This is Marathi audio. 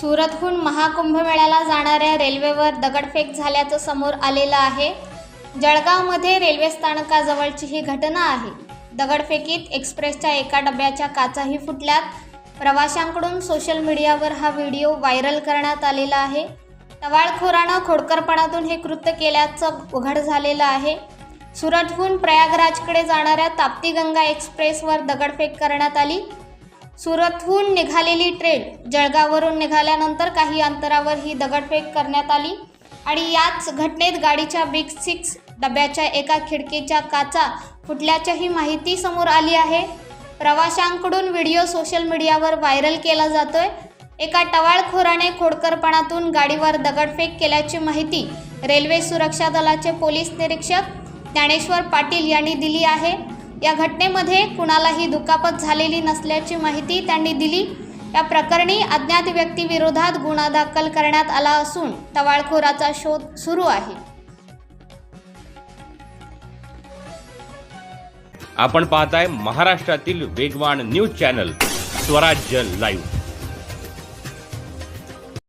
सुरतहून महाकुंभमेळ्याला जाणाऱ्या रेल्वेवर दगडफेक झाल्याचं समोर आलेलं आहे. जळगावमध्ये रेल्वे स्थानकाजवळची ही घटना आहे. दगडफेकीत एक्सप्रेसच्या एका डब्याच्या काचाही फुटल्यात. प्रवाशांकडून सोशल मीडियावर हा व्हिडिओ व्हायरल करण्यात आलेला आहे. टवाळखोरानं खोडकरपणातून हे कृत्य केल्याचं उघड झालेलं आहे. सुरतहून प्रयागराजकडे जाणाऱ्या ताप्ती गंगा एक्सप्रेसवर दगडफेक करण्यात आली. सुरतहून निघालेली ट्रेन जळगाववरून निघाल्यानंतर काही अंतरावर ही दगडफेक करण्यात आली. आणि याच घटनेत गाडीच्या बिग सिक्स डब्याच्या एका खिडकीच्या काचा फुटल्याच्याही माहिती समोर आली आहे. प्रवाशांकडून व्हिडिओ सोशल मीडियावर व्हायरल केला जातोय. एका टवाळखोराने खोडकरपणातून गाडीवर दगडफेक केल्याची माहिती रेल्वे सुरक्षा दलाचे पोलीस निरीक्षक ज्ञानेश्वर पाटील यांनी दिली आहे. या घटनेमध्ये कुणालाही दुखापत झालेली नसल्याची माहिती त्यांनी दिली. या प्रकरणी अज्ञात व्यक्तीविरोधात गुन्हा दाखल करण्यात आला असून टवाळखोराचा शोध सुरू आहे. आपण पाहताय महाराष्ट्रातील वेगवान न्यूज चॅनल स्वराज्य लाईव्ह.